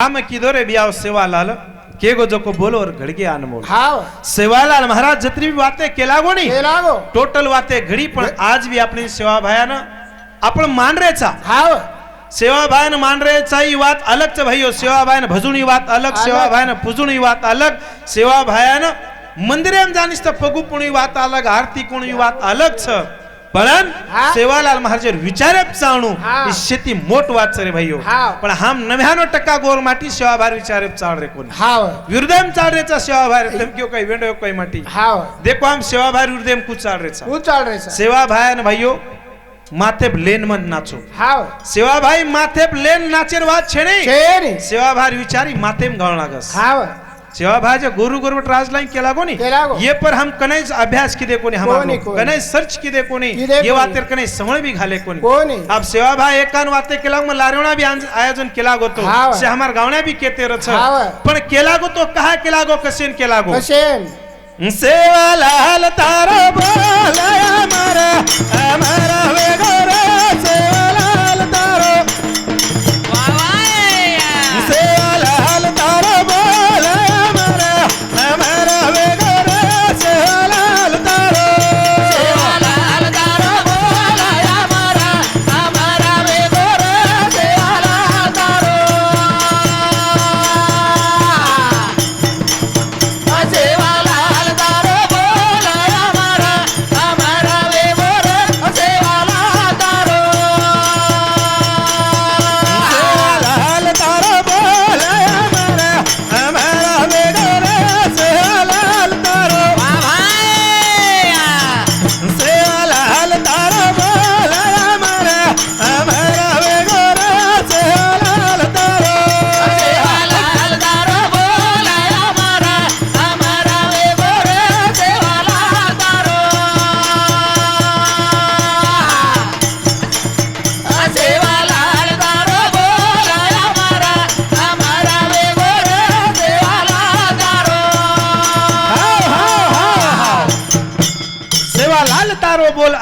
राम किदोरे बियाव सेवालाल के गो जो को बोलो और घड़गे अनमोल हाव सेवालाल महाराज जितनी भी बातें केलागो नहीं केलागो। टोटल बातें घड़ी पण आज भी अपनी सेवा भाया ना आपण मान रहे था हाव सेवा भायन मान रहे चा ही बात अलग च भाईयो सेवा भाई भजून भजुनी बात अलग सेवा भाई ने पुजुनी बात अलग सेवा भाया ना मंदिर में जानिस तो फगु पुणी बात अलग आरती कुणी बात अलग छ। પણ સેવાલાલ મહારાજે વિચારે ચાણું એ શેતી મોટ વાત છે રે ભાઈઓ પણ આમ નવ્યાનો ટકા ગોર માટી સેવાભાર વિચારે ચાળ રે કોની હા વિરુદેમ ચાળ રે ચા સેવાભાર તેમ કયો કઈ વેંડો કઈ માટી હા દેખો આમ સેવાભાર વિરુદેમ કુ ચાળ રે ચા કુ ચાળ રે ચા સેવાભાઈ અને ભાઈઓ માથે લેન મન નાચો હાવ સેવાભાઈ માથે લેન નાચેર વાત છે નહીં સેવાભાઈ વિચારી માથે ગણના ગસ હાવ सेवाभाज गुरु गुरु लाईन केला कोणी ये पर हम कने अभ्यास किदे कोणी कोनी हम कने सर्च किदे कोणी? कोनी ये वातेर कने समळ भी घाले कोनी आप सेवा सेवाभा एकान वाते केला म लारेणा भी आयोजन केला गोतो से हमार गावण्या भी केते रच पण केला गोतो कहा केला गो कसेन केला गो? कसेन? सेवा लाल तारा बोला हमारा हमारा वे गोरा।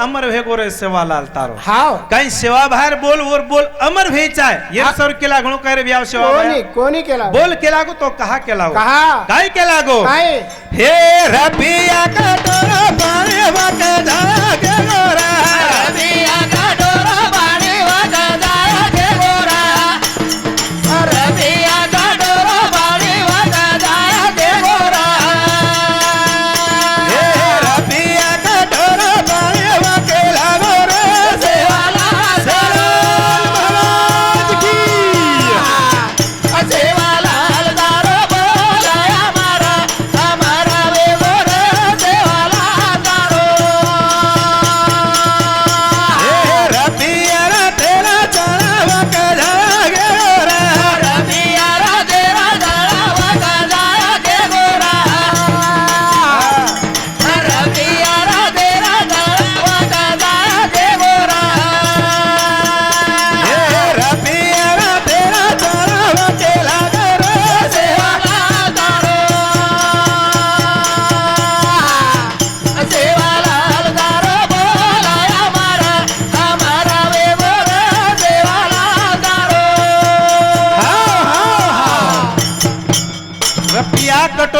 अमर भे गोरे सेवालाल तारो। हाव। काही सेवा बाहेर बोल वर बोल अमर भेचा आहे। ये सर केला गणू काय रे ब्याव सेवा कोणी कोणी केला बोल केला गो तो कहा केला कहा? काय केला गो? काय? हे रबिया का तोरा पारे वाटा जा गेलो रा। रबिया का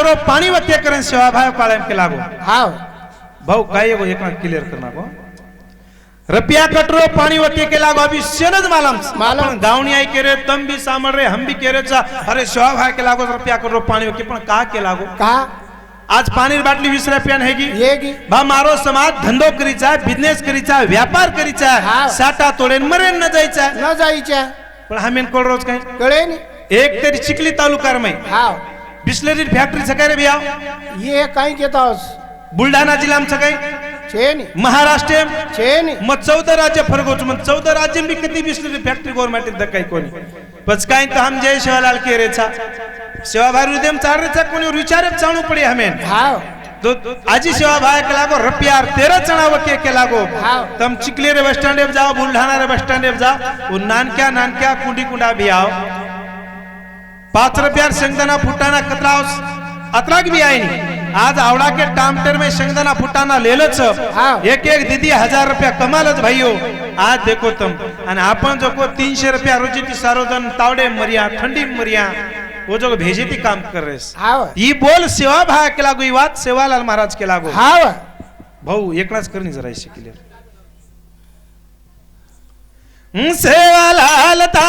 छोरो पाणी वते करें सेवा भाव कालम के लागो। हां भाऊ काय एगो एक क्लियर करना को? रपिया कटरो पाणी वते के लागो अभी सेनद मालम। मालम। गावणी आई केरे तम भी सामर रे हम भी केरे छा अरे सेवा भाव के लागो रपिया कटरो पाणी वके पण का के लागो? का आज पाणी बाटली वीस रुपयान हेगी। हेगी। बा मारो समाज धंदो करीचा बिझनेस करीचा व्यापार करीचा साटा तोडेन मरेन न जायचा न जायचा पण हमेन कोण रोज काय कळे एक तरी चिखली तालुकार मै। हां बिस्लरी फॅक्टरी सकाय रे भैया ये काय घेतास? बुलढाणा जिल्हा आमचं काय महाराष्ट्र. मग चौदा राज्य फरक मग चौदा राज्य मी किती बिस्लरी फॅक्टरी गोरमेंट काय कोणी? बस काय तर हम जय शिवालाल के रेचा सेवा भाई हृदय चार रेचा कोणी विचार चालू पडे हमे तो आजी सेवा भाई के लागो रपियार तेरा चणाव के के लागो तम चिकले रे बस स्टैंड जाओ बुलढाणा रे बस स्टैंड जाओ नानक्या नानक्या कुंडी कुंडा भी आओ पाच रुपयार शेंगदाणा फुटाणा कतराव अतराक भी आई नहीं आज आवड़ा के टामटेर में शेंगदाना फुटाना ले लो. एक एक दीदी हजार रुपया कमालच भाइयों आज देखो तम. आणि आपण जो को तीनशे रुपया रोजी ती सारोधन तावडे मरिया ठंडी मरिया. वो जो भेजे ती काम कर रहे हाव. ही बोल सेवा भा के लागू बात सेवालाल महाराज के लागू भाऊ एकलाच करणी जरा शिकले सेवालाल तारा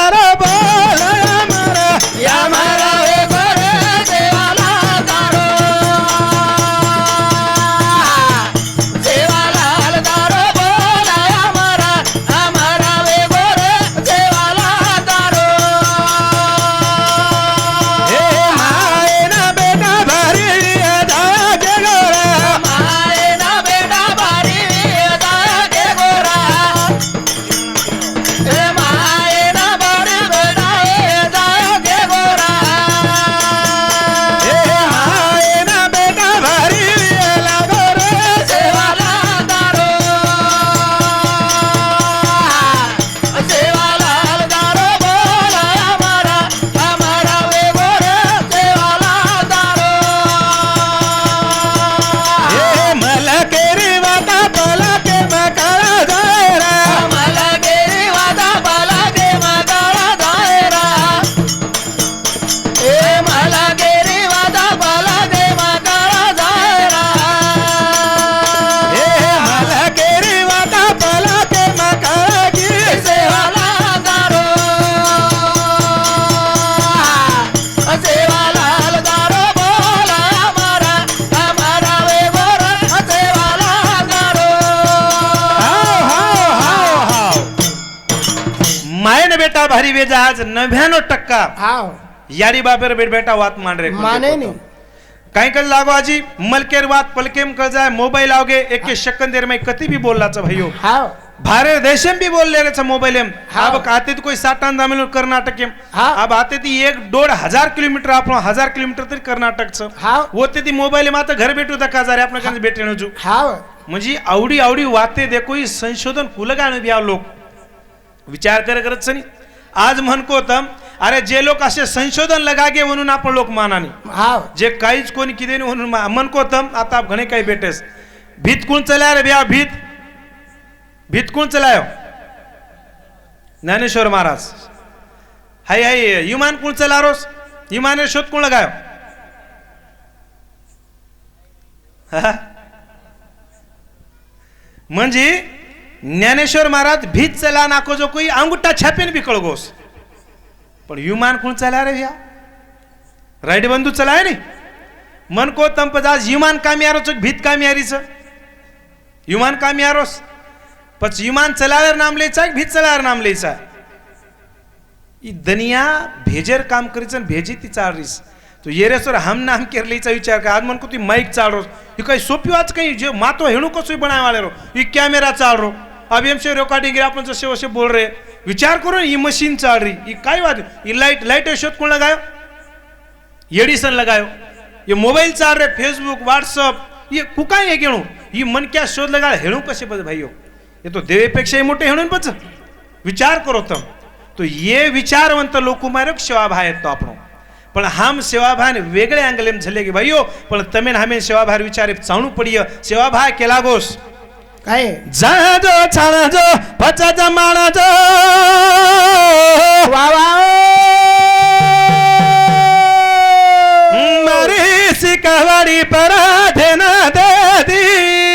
वेजा आज नव्याण्णव टक्का. यारी बापेर बेट बेटा वात मान रे माने नहीं. काही कल लागो आजी मलकेर वात पलकेम कर जाय मोबाईल आवगे एक के शक्कन देर में कती भी बोल रहा भाइयों हाव. भारत देशम भी बोल ले रहे मोबाइल हाँ। अब आते तो कोई साठान दामिल कर्नाटक एम. हाँ। अब आते ती एक दोड हजार किलोमीटर आपण हजार किलोमीटर तरी कर्नाटक च हाव. होते ती मोबाईल आता घर भेटू दका जारे आपण काही भेटे नजू. हाव. म्हणजे आवडी आवडी वाते देखो ही संशोधन कुलगाण भी लोक. विचार करे करत आज म्हणको अरे जे लोक असे संशोधन लगागे म्हणून आपण लोक मानानी. हाव. जे काहीच कोणी किती म्हणून मा- म्हणको तम आता घणे काही भेटेस. भीत कोण चलाय रे ब्या भीत? भीत कोण चलायो? ज्ञानेश्वर महाराज. हाय हाय विमान कोण चलारोस? विमाने शोध कोण लगायो? हा? म्हणजे ज्ञानेश्वर महाराज भीत चला नाको जो कोई अंगुठा छापेन भी कळगोस. पण युमान कोण चला रे या राईट बंधू चलाय नी? मन को तम जास युमान कामी आरो चोक भीत कामी आरीच युमान कामी आरोस पच युमान चलावर नाम लिहायचा भीत चलावर नाम लिहायचा दनिया भेजेर काम करीच भेजी ती चालरीस. तो येरेसवर हम नाम केरलीचा विचार का आज मन को ती माईक चालरोस. ही काही सोपी वाच काही जे मातो हेणू कसो बनाय वाले रो ही कॅमेरा चाल रो अब एम से रेकॉर्डिंग आपण जसे वसे बोल रहे विचार करो ही मशीन चाल रही ही काय बात ही लाइट लाइट शोध कोण लगायो एडिसन लगायो ये मोबाइल चाल रहे फेसबुक व्हाट्सअप ये कुकाय हे गेणू ही मन क्या शोध लगा हेणू कसे बस भाइयो ये तो देवेपेक्षाही मोठे हेणून बच विचार करो तम. तो ये विचारवंत लोक मारक सेवाभाय येतो आपण. पण हम सेवाभान वेगळे अँगलेम झाले की भाइयो पण तमेन हमें सेवाभार विचारे चाणू पडिय. सेवाभाय केला गोस काय? जाजो छाणाजो पचाचा माणाजो वा वा मरी सिकवाडी पराधेन दे दी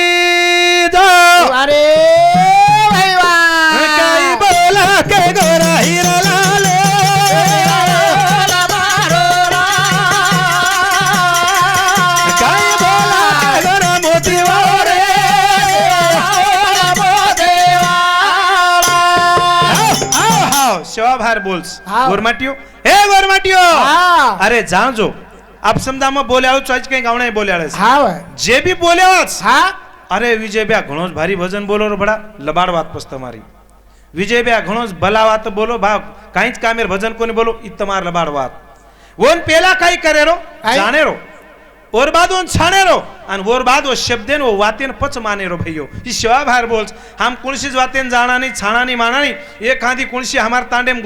સેવાભાર બોલ્સ ગોરમાટીઓ? હે ગોરમાટીઓ! અરે જાણજો આપ સમદામાં બોલ્યા છો આજ કઈ ગાવણે બોલ્યા છે. હા જે બી બોલ્યા હા. અરે વિજય બે ઘણો જ ભારી ભજન બોલો રો ભડા લબાડ વાત પસ તમારી. વિજય બે ઘણો જ ભલા વાત બોલો. ભા કાંઈ જ કામેર ભજન કોને બોલો? ઈ તમાર લબાડ વાત. વોન પેલા કઈ કરેરો જાણેરો ओर बादोन छाने रो अन बाद वो शब्देन वो वातेन पच माने रो भईयो ये शिवाभार बोल हम कुन्शी जाते न जाना नहीं छाना नहीं माना नहीं ये कहाँ हमार तांडे में